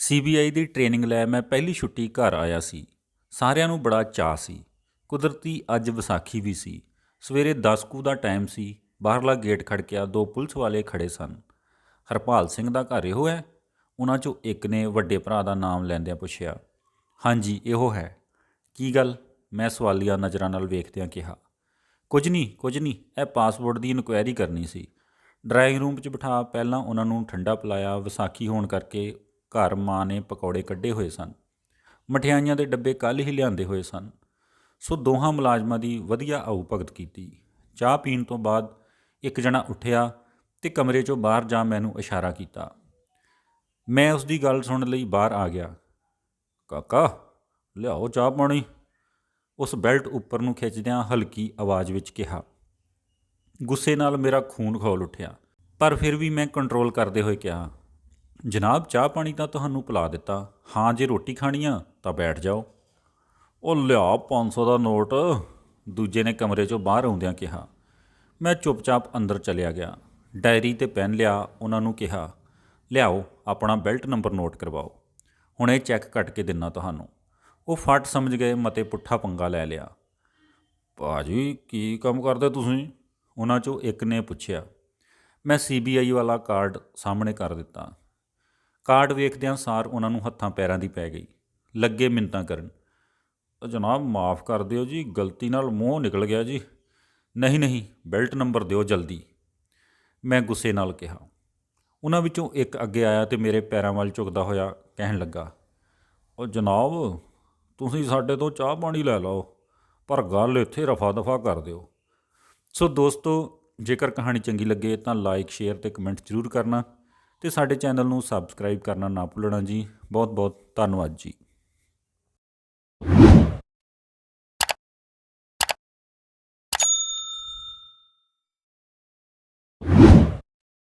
CBI ਦੀ training ਲੈ ਮੈਂ ਪਹਿਲੀ ਛੁੱਟੀ ਘਰ ਆਇਆ ਸੀ। ਸਾਰਿਆਂ ਨੂੰ ਬੜਾ ਚਾਅ ਸੀ। ਕੁਦਰਤੀ ਅੱਜ ਵਿਸਾਖੀ ਵੀ ਸੀ। ਸਵੇਰੇ 10 ਕੁ ਦਾ ਟਾਈਮ ਸੀ। ਬਾਹਰਲਾ ਗੇਟ ਖੜਕਿਆ, ਦੋ ਪੁਲਿਸ ਵਾਲੇ ਖੜੇ ਸਨ। ਹਰਪਾਲ ਸਿੰਘ ਦਾ ਘਰ ਇਹੋ ਹੈ? ਉਹਨਾਂ ਚੋਂ ਇੱਕ ਨੇ ਵੱਡੇ ਭਰਾ ਦਾ ਨਾਮ ਲੈਂਦਿਆਂ ਪੁੱਛਿਆ। ਹਾਂਜੀ, ਇਹੋ ਹੈ। ਕੀ ਗੱਲ? ਮੈਂ ਸਵਾਲੀਆ ਨਜ਼ਰਾਂ ਨਾਲ ਵੇਖਦਿਆਂ ਕਿਹਾ। ਕੁਝ ਨਹੀਂ ਕੁਝ ਨਹੀਂ, ਇਹ ਪਾਸਪੋਰਟ ਦੀ ਇਨਕੁਆਇਰੀ ਕਰਨੀ ਸੀ। ਡਰਾਇੰਗ ਰੂਮ 'ਚ ਬਿਠਾ ਪਹਿਲਾਂ ਉਹਨਾਂ ਨੂੰ ਠੰਡਾ ਪਿਲਾਇਆ। ਵਿਸਾਖੀ ਹੋਣ ਕਰਕੇ ਘਰ ਮਾਂ ਨੇ ਪਕੌੜੇ ਕੱਢੇ ਹੋਏ ਸਨ। ਮਠਿਆਈਆਂ ਦੇ ਡੱਬੇ ਕੱਲ੍ਹ ਹੀ ਲਿਆਂਦੇ ਹੋਏ ਸਨ। ਸੋ ਦੋਹਾਂ ਮੁਲਾਜ਼ਮਾਂ ਦੀ ਵਧੀਆ ਆਊ ਭਗਤ ਕੀਤੀ। ਚਾਹ ਪੀਣ ਤੋਂ ਬਾਅਦ ਇੱਕ ਜਣਾ ਉੱਠਿਆ ਤੇ ਕਮਰੇ 'ਚੋਂ ਬਾਹਰ ਜਾ ਮੈਨੂੰ ਇਸ਼ਾਰਾ ਕੀਤਾ। ਮੈਂ ਉਸ ਦੀ ਗੱਲ ਸੁਣਨ ਲਈ ਬਾਹਰ ਆ ਗਿਆ। ਕਾਕਾ, ਲਿਆਓ ਚਾਹ ਪਾਣੀ। ਉਸ ਬੈਲਟ ਉੱਪਰ ਨੂੰ ਖਿੱਚਦਿਆਂ ਹਲਕੀ ਆਵਾਜ਼ ਵਿੱਚ ਕਿਹਾ। ਗੁੱਸੇ ਨਾਲ ਮੇਰਾ ਖੂਨ ਖੋਲ ਉੱਠਿਆ। ਪਰ ਫਿਰ ਵੀ ਮੈਂ ਕੰਟਰੋਲ ਕਰਦੇ ਹੋਏ ਕਿਹਾ ਜਨਾਬ, ਚਾਹ ਪਾਣੀ ਤਾਂ ਤੁਹਾਨੂੰ ਪਿਲਾ ਦਿੱਤਾ। ਹਾਂ, ਜੇ ਰੋਟੀ ਖਾਣੀ ਆ, ਤਾਂ ਬੈਠ ਜਾਓ। ਉਹ ਲਿਆ 500 ਦਾ ਨੋਟ। ਦੂਜੇ ਨੇ ਕਮਰੇ 'ਚੋਂ ਬਾਹਰ ਆਉਂਦਿਆਂ ਕਿਹਾ, ਮੈਂ ਚੁੱਪਚਾਪ ਅੰਦਰ ਚਲਿਆ ਗਿਆ। ਡਾਇਰੀ ਤੇ ਪੈਨ ਲਿਆ, ਉਹਨਾਂ ਨੂੰ ਕਿਹਾ, ਲਿਆਓ, ਆਪਣਾ ਬੈਲਟ ਨੰਬਰ ਨੋਟ ਕਰਵਾਓ। ਹੁਣ ਇਹ ਚੈੱਕ ਕੱਟ ਕੇ ਦਿੰਨਾ ਤੁਹਾਨੂੰ। ਉਹ ਫਟ ਸਮਝ ਗਏ, ਮਤੇ ਪੁੱਠਾ ਪੰਗਾ ਲੈ ਲਿਆ। ਭਾਜੀ, ਕੀ ਕੰਮ ਕਰਦੇ ਤੁਸੀਂ? ਉਹਨਾਂ ਚੋਂ ਇੱਕ ਨੇ ਪੁੱਛਿਆ, ਮੈਂ ਸੀਬੀਆਈ ਵਾਲਾ ਕਾਰਡ ਸਾਹਮਣੇ ਕਰ ਦਿੱਤਾ। ਕਾਰਡ ਵੇਖਦਿਆਂ ਸਾਰ ਉਹਨਾਂ ਨੂੰ ਹੱਥਾਂ ਪੈਰਾਂ ਦੀ ਪੈ ਗਈ। ਲੱਗੇ ਮਿੰਤਾਂ ਕਰਨ। "ਉਹ ਜਨਾਬ, ਮਾਫ ਕਰ ਦਿਓ ਜੀ, ਗਲਤੀ ਨਾਲ ਮੂੰਹ ਨਿਕਲ ਗਿਆ ਜੀ। ਨਹੀਂ ਨਹੀਂ, ਬੈਲਟ ਨੰਬਰ ਦਿਓ ਜਲਦੀ। ਮੈਂ ਗੁੱਸੇ ਨਾਲ ਕਿਹਾ। ਉਹਨਾਂ ਵਿੱਚੋਂ ਇੱਕ ਅੱਗੇ ਆਇਆ ਤੇ ਮੇਰੇ ਪੈਰਾਂ ਵੱਲ ਝੁਕਦਾ ਹੋਇਆ ਕਹਿਣ ਲੱਗਾ ਉਹ ਜਨਾਬ, ਤੁਸੀਂ ਸਾਡੇ ਤੋਂ ਚਾਹ ਪਾਣੀ ਲੈ ਲਓ, ਪਰ ਗੱਲ ਇੱਥੇ ਰਫਾ ਦਫਾ ਕਰ ਦਿਓ। ਸੋ ਦੋਸਤੋ, ਜੇਕਰ ਕਹਾਣੀ ਚੰਗੀ ਲੱਗੇ ਤਾਂ ਲਾਈਕ ਸ਼ੇਅਰ ਤੇ ਕਮੈਂਟ ਜ਼ਰੂਰ ਕਰਨਾ। ਤੇ ਸਾਡੇ ਚੈਨਲ ਨੂੰ ਸਬਸਕ੍ਰਾਈਬ ਕਰਨਾ ਨਾ ਭੁੱਲਣਾ ਜੀ। ਬਹੁਤ ਬਹੁਤ ਧੰਨਵਾਦ ਜੀ।